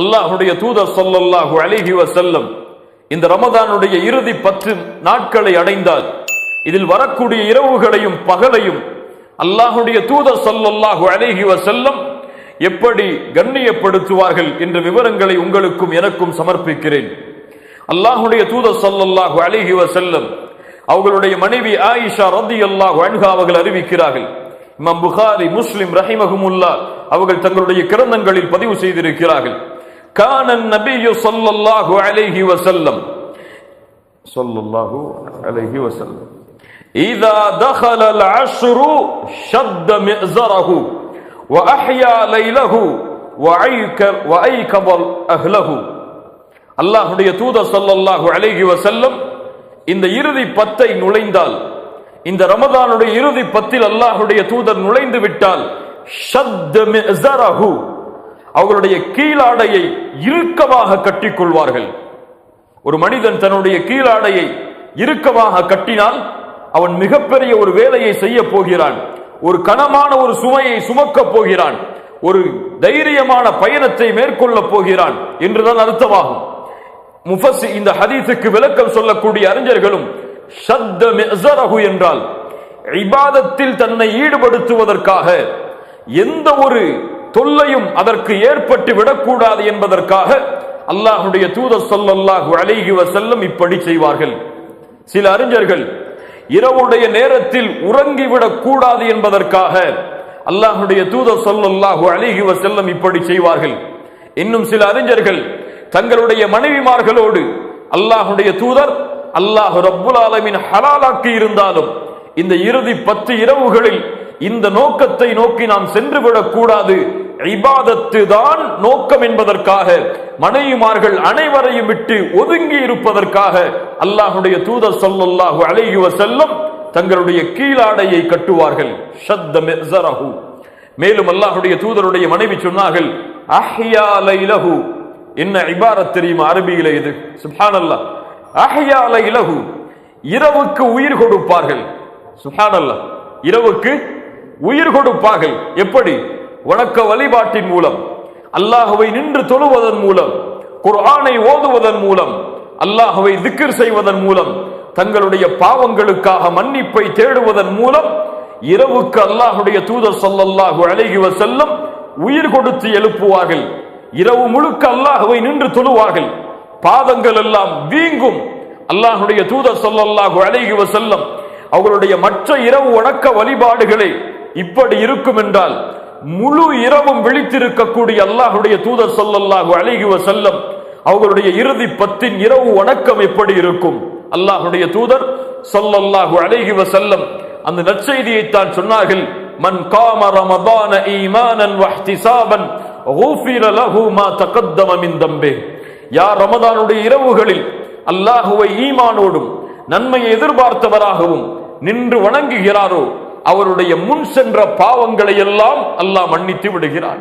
அல்லாஹுடைய தூதர் சொல்லல்லாஹு அலிஹி வசல்லம் இந்த ரமதானுடைய இறுதி பத்து நாட்களை அடைந்தால் இதில் வரக்கூடிய இரவுகளையும் பகலையும் அல்லாஹுடைய தூதர் சொல்லல்லாஹு அலிஹி வசல்லம் எப்படி கண்ணியப்படுத்துவார்கள் என்ற விவரங்களை உங்களுக்கும் எனக்கும் சமர்ப்பிக்கிறேன். அல்லாஹுடைய தூதர் சொல்லல்லாஹு அலிஹி வசல்லம் அவர்களுடைய மனைவி ஆயிஷா ரத்தியல்லாஹு அன்ஹா அவர்கள் அறிவிக்கிறார்கள். இமாம் புகாரி முஸ்லிம் ரஹிமஹுமுல்லா அவர்கள் தங்களுடைய கிரந்தங்களில் பதிவு செய்திருக்கிறார்கள். கானன் நபியு ஸல்லல்லாஹு அலைஹி வஸல்லம் ஸல்லல்லாஹு அலைஹி வஸல்லம் إذا دخل العشر شد مئزره وأحيا ليله وأيك وأيكظ أهله அல்லாஹுடைய தூதர் ஸல்லல்லாஹு அலைஹி வஸல்லம் இந்த இறுதி பத்தை நுழைந்தால் இந்த ரமதானுடைய இறுதி பத்தில் அல்லாஹுடைய தூதர் நுழைந்து விட்டால் ஷத்த மிஸரஹு அவர்களுடைய கீழாடையை இறுக்கமாக கட்டிக்கொள்வார்கள். ஒரு மனிதன் தன்னுடைய கீழாடையை இறுக்கமாக கட்டினால் அவன் மிகப்பெரிய ஒரு வேலையை செய்ய போகிறான். ஒரு கனமான ஒரு சுமையை சுமக்கப் போகிறான். ஒரு தைரியமான பயணத்தை மேற்கொள்ள போகிறான் என்றுதான் அர்த்தமாகும். முஃபஸ்ஸி இந்த ஹதீஸுக்கு விளக்கம் சொல்லக்கூடிய அறிஞர்களும் என்றால் இபாதத்தில் தன்னை ஈடுபடுத்துவதற்காக எந்த ஒரு தொல்லையும் அதற்கு ஏற்பட்டு விடக்கூடாது என்பதற்காக அல்லாஹுடைய தூதர் சொல்லல்லாஹு அழகி வசல்லம் இப்படி செய்வார்கள். சில அறிஞர்கள் இரவுடைய நேரத்தில் உறங்கிவிடக் கூடாது என்பதற்காக அல்லாஹுடைய தூதர் சொல்லல்லாஹு அழகி வசல்லம் இப்படி செய்வார்கள். இன்னும் சில அறிஞர்கள் தங்களுடைய மனைவிமார்களோடு அல்லாஹுடைய தூதர் அல்லாஹ் ரப்புல் ஆலமின் ஹலாலாக்கி இருந்தாலும் இந்த இறுதி பத்து இரவுகளில் இந்த நோக்கத்தை நோக்கி நாம் சென்று விடக்கூடாது இபாதத்து தான் நோக்கம் என்பதற்காக மனைவிமார்கள் அனைவரையும் விட்டு ஒதுங்கி இருப்பதற்காக அல்லாஹுடைய தூதர் சொல்லல்லாஹு அலைஹி செல்லும் தங்களுடைய கீழாடையை கட்டுவார்கள். ஷத்த மெசரஹு மேலும் அல்லாஹுடைய தூதருடைய மனைவி சொன்னார்கள் அஹ்யா லைலஹு. என்ன இபாரத் தெரியுமா? அரபியில இது. சுப்ஹானல்லாஹ். அஹ்யா லைலஹு. இரவுக்கு உயிர் கொடுப்பார்கள். சுப்ஹானல்லாஹ். இரவுக்கு உயிர் கொடுப்பார்கள். எப்படி? வணக்க வழிபாட்டின் மூலம். அல்லாஹுவை நின்று தொழுவதன் மூலம். குர்ஆனை ஓதுவதன் மூலம். அல்லாஹுவை திக்கிர் செய்வதன் மூலம். தங்களுடைய பாவங்களுக்காக மன்னிப்பை தேடுவதன் மூலம். இரவுக்கு அல்லாஹுடைய தூதர் சொல்லல்லாஹு அலைஹி செல்லும் உயிர் கொடுத்து எழுப்புவார்கள். இரவு முழுக்க அல்லாஹுவை நின்று தொழுவார்கள். பாதங்கள் எல்லாம் வீங்கும். அல்லாஹுடைய தூதர் சொல்லல்லாஹு அலைஹி செல்லும் அவர்களுடைய மற்ற இரவு வணக்க வழிபாடுகளை இப்படி இருக்கும் என்றால் முழு இரவும் விழித்திருக்கக்கூடிய அல்லாஹுடைய தூதர் சொல்லல்லாஹு அலைஹி வஸல்லம் அவர்களுடைய இறுதி பத்தின் இரவு வணக்கம் எப்படி இருக்கும் அல்லாஹுடைய தூதர் சொல்லல்லாஹு அலைஹி வஸல்லம் அந்த நற்செய்தியை தான் சொன்னார்கள் மன் காம ரமதான ஈமானன் வஹ்திசாபன் غفر له ما تقدم من ذنبه யார் ரமதானுடைய இரவுகளில் அல்லாஹுவை ஈமானோடும் நன்மையை எதிர்பார்த்தவராகவும் நின்று வணங்குகிறாரோ அவருடைய முன் சென்ற பாவங்களை எல்லாம் அல்லாஹ் மன்னித்து விடுகிறான்.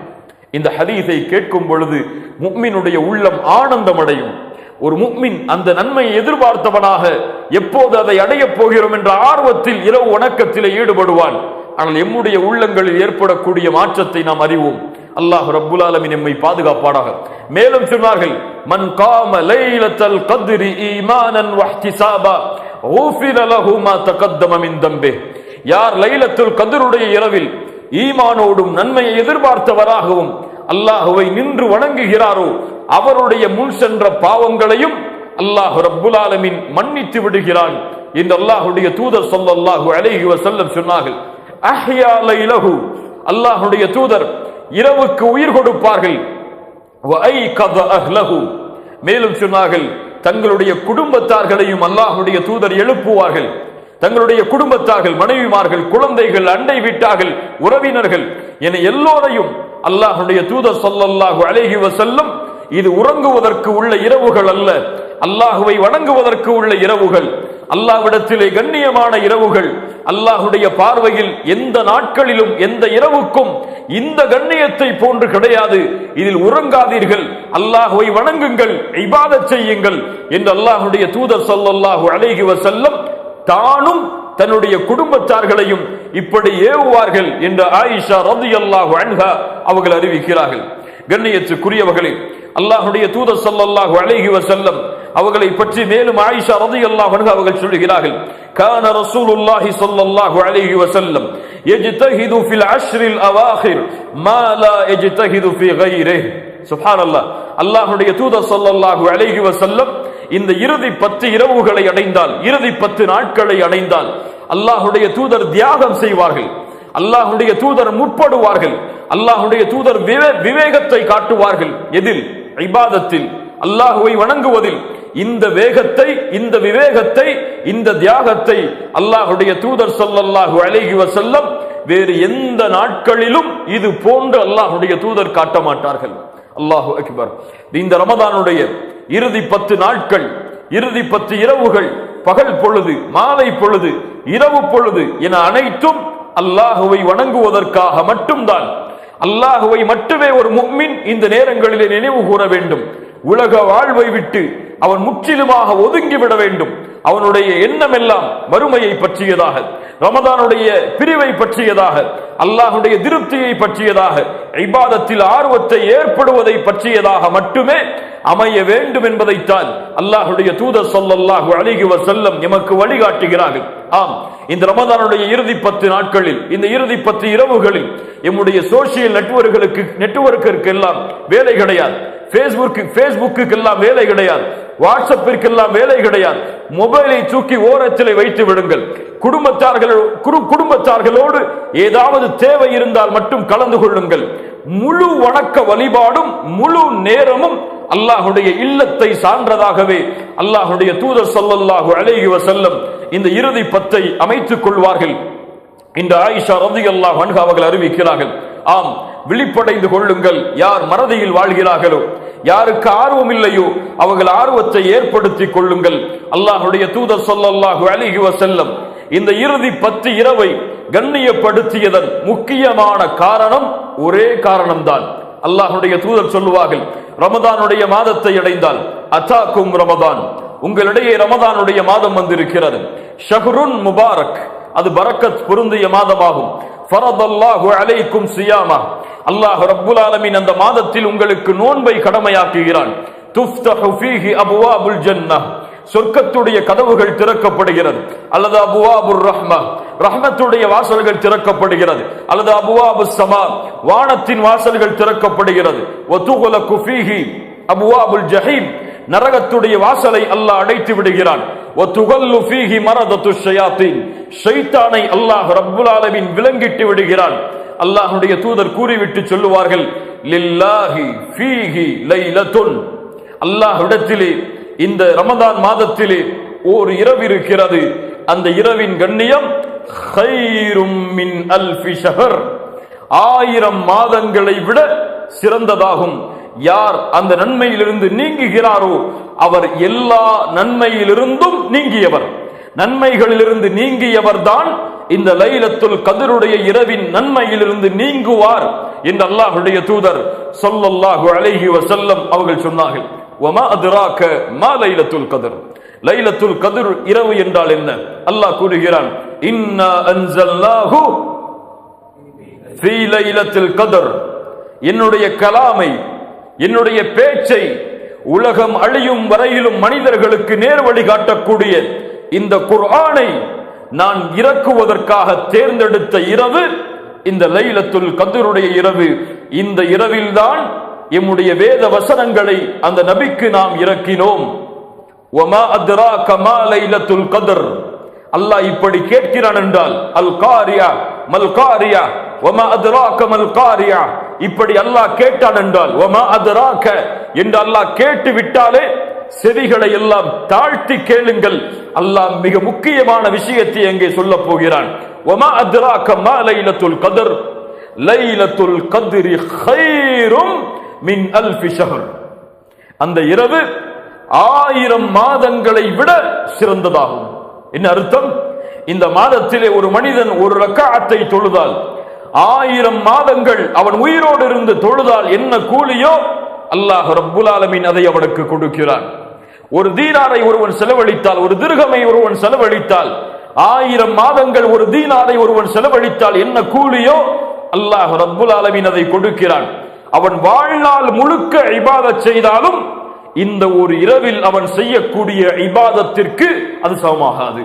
இந்த ஹதீஸை கேட்கும் பொழுது முக்மினுடைய உள்ளம் ஆனந்தம் அடையும் ஒரு முக்மின் அந்த நன்மையை எதிர்பார்த்தவனாக எப்போது அதை அடையப் போகிறோம் என்ற ஆர்வத்தில் இரவு வணக்கத்தில் ஈடுபடுவான். ஆனால் எம்முடைய உள்ளங்களில் ஏற்படக்கூடிய மாற்றத்தை நாம் அறிவோம். அல்லாஹ் ரப்புல் ஆலமின் எம்மை பாதுகாப்பாடாக மேலும் சொன்னார்கள் மன் காம லைலத்தல் கத்ரி ஈமானன் வஹ்திசாபா ஊஃபிர லஹு மா தகத்தம மின் தம்பே. யார் லைலத்துல் கதருடைய இரவில் ஈமானோடும் நன்மையை எதிர்பார்த்தவராகவும் அல்லாஹுவை நின்று வணங்குகிறாரோ அவருடைய முன் சென்ற பாவங்களையும் அல்லாஹ் ரப்புல் ஆலமின் மன்னித்து விடுகிறான் என்று அல்லாஹுடைய தூதர் சொல்லல்லாஹு அலைஹி வஸல்லம் சொன்னார்கள். அஹ்யா லைலஹு. அல்லாஹுடைய தூதர் இரவுக்கு உயிர் கொடுப்பார்கள். வஐகத அஹ்லஹு. மேலும் சொன்னார்கள் தங்களுடைய குடும்பத்தார்களையும் அல்லாஹுடைய தூதர் எழுப்புவார்கள். தங்களுடைய குடும்பத்தார்கள் மனைவிமார்கள் குழந்தைகள் அண்டை வீட்டார்கள் உறவினர்கள் என எல்லோரையும் அல்லாஹுடைய தூதர் சொல்லல்லாஹு அழகி வசல்லம் இது உறங்குவதற்கு உள்ள இரவுகள் அல்ல. அல்லாஹுவை வணங்குவதற்கு உள்ள இரவுகள் அல்லாஹ்விடத்திலே கண்ணியமான இரவுகள் அல்லாஹுடைய பார்வையில் எந்த நாட்களிலும் எந்த இரவுக்கும் இந்த கண்ணியத்தை போன்று கிடையாது. இதில் உறங்காதீர்கள். அல்லாஹுவை வணங்குங்கள் இபாதத் செய்யுங்கள் என்று அல்லாஹுடைய தூதர் சொல்லல்லாஹு அழகி வசல்லம் தானும் தன்னுடைய குடும்பத்தார்களையும் இப்படி ஏவுவார்கள் என்று ஆயிஷா ரதியல்லாஹு அன்ஹா அவர்கள் அறிவிக்கிறார்கள். கண்ணியத்துக்குரியவர்களே அல்லாஹுடைய தூதர் ஸல்லல்லாஹு அலைஹி வஸல்லம் அவர்களை பற்றி மேலும் ஆயிஷா ரது அல்லாஹ் அன்ஹா அவர்கள் சொல்லுகிறார்கள். கான ரசூல் ரசூலுல்லாஹி ஸல்லல்லாஹு அலைஹி வஸல்லம் யஜ்தஹிது ஃபில் அஷ்ரில் அவாஹிர் மா லா யஜ்தஹிது ஃபி கைரிஹ். சுப்ஹானல்லாஹ். அல்லாஹ்வுடைய தூதர் ஸல்லல்லாஹு அலைஹி வஸல்லம் இந்த இறுதி பத்து இரவுகளை அடைந்தால் இறுதி பத்து நாட்களை அடைந்தால் அல்லாஹுடைய தூதர் தியாகம் செய்வார்கள். அல்லாஹுடைய தூதர் முற்படுவார்கள். அல்லாஹுடைய தூதர் விவே- விவேகத்தை காட்டுவார்கள். எதில்? ஐபாதத்தில் அல்லாஹுவை வணங்குவதில். இந்த வேகத்தை இந்த விவேகத்தை இந்த தியாகத்தை அல்லாஹுடைய தூதர் சொல்லல்லாஹு அலைஹி செல்லம் வேறு எந்த நாட்களிலும் இது போன்று அல்லாஹுடைய தூதர் காட்ட மாட்டார்கள். அல்லாஹு அக்பர். இந்த ரமதானுடைய இறுதி பத்து நாட்கள் இறுதி பத்து இரவுகள் பகல் பொழுது மாலை பொழுது இரவு பொழுது என அனைத்தும் அல்லாஹுவை வணங்குவதற்காக மட்டும்தான். அல்லாஹுவை மட்டுமே ஒரு முக்மின் இந்த நேரங்களிலே நினைவு கூற வேண்டும். உலக வாழ்வை விட்டு அவன் முற்றிலுமாக ஒதுங்கிவிட வேண்டும். அவனுடைய எண்ணம் எல்லாம் பற்றியதாக ரமதானுடைய பிரிவை பற்றியதாக அல்லாஹுடைய திருப்தியை பற்றியதாக இபாதத்தில் ஆர்வத்தை ஏற்படுவதை பற்றியதாக மட்டுமே அமைய வேண்டும் என்பதைத்தான் அல்லாஹுடைய தூதர் சொல்லல்லாஹு அலைஹி செல்லம் எமக்கு வழிகாட்டுகிறார்கள். ஆம் இந்த ரமதானுடைய இறுதி பத்து நாட்களில் இந்த இறுதி பத்து இரவுகளில் எம்முடைய சோசியல் நெட்வொர்க்குகளுக்கு நெட்வொர்க்கிற்கு எல்லாம் வேலை கிடையாது. பேஸ்புக்கு பேஸ்புக்கு எல்லாம் வேலை கிடையாது. வாட்ஸ்அப்பிற்கு எல்லாம் வேலை கிடையாது. மொபைலை தூக்கி ஓரத்திலே வைத்து விடுங்கள். குடும்பத்தார்கள் குரு- குடும்பத்தார்களோடு ஏதாவது தேவை இருந்தால் மட்டும் கலந்து கொள்ளுங்கள். முழு வணக்க வழிபாடும் முழு நேரமும் அல்லாஹுடைய இல்லத்தை சான்றதாகவே அல்லாஹுடைய தூதர் சொல்லல்லாஹு அலைஹி வஸல்லம் இந்த இறுதி பத்தை அமைத்துக் கொள்வார்கள். இந்த ஆயிஷா ரலியல்லாஹு அல்லாஹ் அவர்கள் அறிவிக்கிறார்கள். ஆம் விழிப்படைந்து கொள்ளுங்கள். யார் மறதியில் வாழ்கிறார்களோ யாருக்கு ஆர்வம் இல்லையோ அவர்கள் ஆர்வத்தை ஏற்படுத்திக் கொள்ளுங்கள். அல்லாஹுடைய தூதர் சொல்லல்லாஹு அலைஹி வஸல்லம் இந்த இறுதி பத்து இரவை கண்ணியப்படுத்தியதன் முக்கியமான காரணம் ஒரே காரணம்தான். அல்லாஹுடைய தூதர் சொல்லுவார்கள் ரமதானுடைய மாதத்தை அடைந்தால் அத்தாக்கும் ரமதான். உங்களிடையே ரமதானுடைய மாதம் வந்திருக்கிறது. ஷஹ்ருன் முபாரக் அது பரக்கத் பொருந்திய மாதமாகும். ஃபரதல்லாஹு அலைக்கும் சியாமா. அல்லாஹ் ரப்புல் ஆலமின் அந்த மாதத்தில் உங்களுக்கு நோன்பை கடமையாக்குகிறான். துஃப்தஹு ஃபீஹி அபுவாபுல் ஜன்னah சொர்க்கத்துடைய கதவுகள் திறக்கப்படுகிறது. அல்லது அபுவாபுர் ரஹ்மா. ரஹ்மத்துடைய வாசல்கள் திறக்கப்படுகிறது. அல்லது அபுவாபு சமா. வானத்தின் வாசல்கள் திறக்கப்படுகிறது. ஒத்துகுல குஃபீஹி அபுவாபுல் ஜஹீம். நரகத்துடைய வாசலை அல்லாஹ் அடைத்து விடுகிறான். ஒத்துகல்லு ஃபீஹி மரதத்து ஷயாத்தின் ஷைத்தானை அல்லாஹ் ரப்புல் ஆலமின் விலங்கிட்டு விடுகிறான். அல்லாஹுடைய தூதர் கூறிவிட்டு சொல்லுவார்கள் லில்லாஹி ஃபீஹி லைலத்துன். அல்லாஹ்விடத்திலே இந்த ரமதான் மாதத்திலே ஓர் இரவு இருக்கிறது. அந்த இரவின் கண்ணியம் ஹைரும் மின் அல்ஃபி ஷஹர். ஆயிரம் மாதங்களை விட சிறந்ததாகும். யார் அந்த நன்மையிலிருந்து நீங்குகிறாரோ அவர் எல்லா நன்மையிலிருந்தும் நீங்கியவர். நன்மைகளிலிருந்து நீங்கியவர் தான் இந்த லைலத்துல் கதிருடைய இரவின் நன்மையிலிருந்து நீங்குவார் என்று அல்லாஹுடைய தூதர் சொல்லல்லாஹு அழகி வசல்லம் அவர்கள் சொன்னார்கள். வமா அத்ராக மா லைலத்துல் கதிர்? லைலத்துல் கதிர் இரவு என்றால் என்ன? அல்லாஹ் கூறுகிறான். இன்னா அன்சல்னாஹு ஃபீ லைலத்துல் கதிர். என்னுடைய கலாமை என்னுடைய பேச்சை உலகம் அழியும் வரையிலும் மனிதர்களுக்கு நேர் காட்டக்கூடிய இந்த குர்ஆனை நான் இறக்குவதற்காக தேர்ந்தெடுத்த இரவு இந்த லைலத்துல் கதிருடைய இரவு. இந்த இரவில்தான் எம்முடைய வேத வசனங்களை அந்த நபிக்கு நாம் இறக்கினோம். ஒமா அத்ரா கமா லைலத்துல் கதர்? அல்லாஹ் இப்படி கேட்கிறான் என்றால் அல் காரியா மல் காரியா ஒமா அத்ரா கமல் காரியா? இப்படி அல்லாஹ் கேட்டான் என்றால் ஒமா அத்ராக? என்று அல்லாஹ் கேட்டு விட்டாலே செவிகளை எல்லாம் தாழ்த்தி கேளுங்கள். அல்லாஹ் மிக முக்கியமான விஷயத்தை அங்கே சொல்ல போகிறான். ஒமா அத்ராக மா லைலத்துல் கதர்? லைலத்துல் கதிரி ஹைரும் மின் அல்ஃபி ஷஹர். அந்த இரவு ஆயிரம் மாதங்களை விட சிறந்ததாகும். என்ன அர்த்தம்? இந்த மாதத்திலே ஒரு மனிதன் ஒரு ரக்காத்தை தொழுதால் ஆயிரம் மாதங்கள் அவன் உயிரோடு இருந்து தொழுதால் என்ன கூலியோ அல்லாஹ் ரப்புல் ஆலமீன் அதை அவனுக்கு கொடுக்கிறான். ஒரு தீனாரை ஒருவன் செலவழித்தால் ஒரு திருகமை ஒருவன் செலவழித்தால் ஆயிரம் மாதங்கள் ஒரு தீனாரை ஒருவன் செலவழித்தால் என்ன கூலியோ அல்லாஹ் ரப்புல் ஆலமீன் அதை கொடுக்கிறான். அவன் வாழ்நாள் முழுக்க இபாதத் செய்தாலும் இந்த ஒரு இரவில் அவன் செய்யக்கூடிய இபாதத்திற்கு அது சமமாகாது.